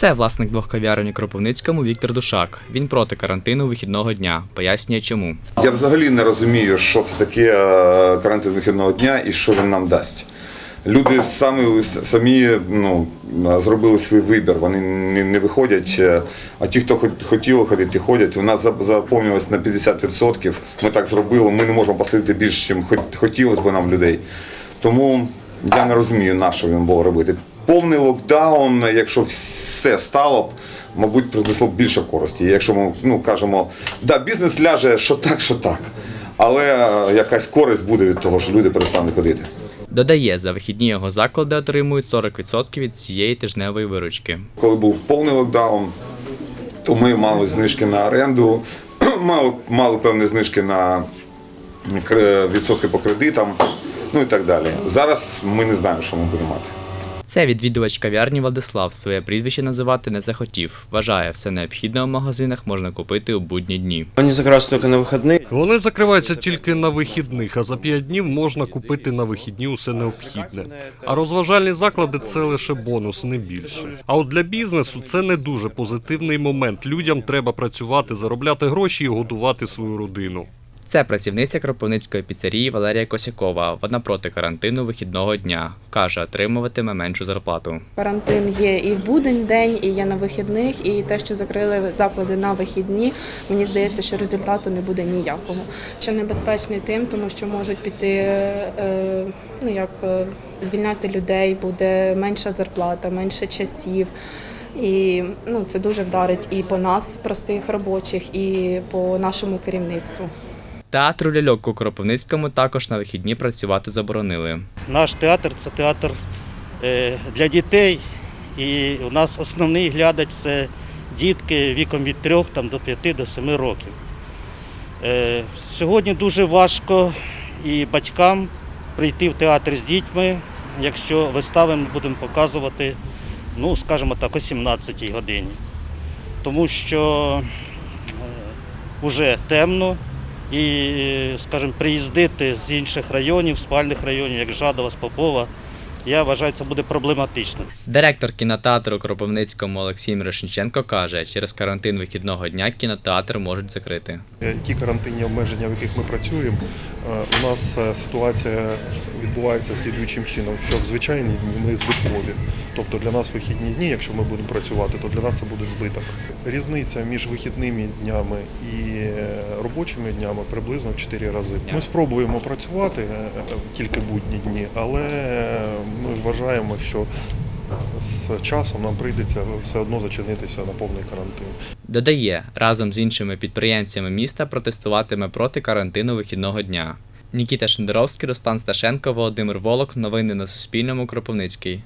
Це власник двох кав'ярень у Кропивницькому Віктор Душак. Він проти карантину вихідного дня. Пояснює, чому. Я взагалі не розумію, що це таке е, карантин вихідного дня і що він нам дасть. Люди самі, самі ну, зробили свій вибір, вони не, виходять. е, А ті, хто хотіли ходити, ходять. У нас за- заповнилось на 50%. Ми так зробили. Ми не можемо посадити більше, ніж хотілося б нам людей. Тому я не розумію, на що він було робити. Повний локдаун, якщо все стало б, мабуть, принесло б більше користі. Якщо ми ну, кажемо, да, бізнес ляже, що так, що так. Але е, якась користь буде від того, що люди перестануть ходити. Додає, за вихідні його заклади отримують 40% від цієї тижневої виручки. Коли був повний локдаун, то ми мали знижки на оренду, мали, мали певні знижки на відсотки по кредитам, ну і так далі. Зараз ми не знаємо, що ми будемо мати. Це відвідувач кав'ярні Владислав. Своє прізвище називати не захотів. Вважає, все необхідне у магазинах можна купити у будні дні. Они закрываются только на выходные. Вони закриваються тільки на вихідних, а за 5 днів можна купити на вихідні усе необхідне. А розважальні заклади це лише бонус, не більше. А от для бізнесу це не дуже позитивний момент. Людям треба працювати, заробляти гроші і годувати свою родину. Це працівниця Кропивницької піцерії Валерія Косякова. Вона проти карантину вихідного дня. Каже, отримуватиме меншу зарплату. Карантин є і в будень день, і є на вихідних, і те, що закрили заклади на вихідні, мені здається, що результату не буде ніякого. Чи небезпечний тим, тому що можуть піти е, ну як е, звільняти людей, буде менша зарплата, менше часів. І ну, це дуже вдарить і по нас, простих робочих, і по нашому керівництву. Театру ляльок у Кропивницькому також на вихідні працювати заборонили. Наш театр це театр е, для дітей. І у нас основний глядач це дітки віком від 3 там, до 5 до 7 років. Е, Сьогодні дуже важко і батькам прийти в театр з дітьми, якщо вистави ми будемо показувати, ну, скажімо так, о 17 годині. Тому що вже темно і, скажімо, приїздити з інших районів, спальних районів, як Жадова, Попова, я вважаю, це буде проблематично. Директор кінотеатру Кропивницькому Олексій Мирошниченко каже, через карантин вихідного дня кінотеатр можуть закрити. Е, Ті карантинні обмеження, в яких ми працюємо, е, у нас е, ситуація відбувається слідуючим чином, що в звичайні дні ми збиткові. Тобто для нас вихідні дні, якщо ми будемо працювати, то для нас це буде збиток. Різниця між вихідними днями і робочими днями приблизно в 4 рази. Ми спробуємо працювати е, е, тільки будні дні, але ми вважаємо, що з часом нам прийдеться все одно зачинитися на повний карантин. Додає, разом з іншими підприємцями міста протестуватиме проти карантину вихідного дня. Нікіта Шендеровський, Руслан Сташенко, Володимир Волок. Новини на Суспільному. Кропивницький.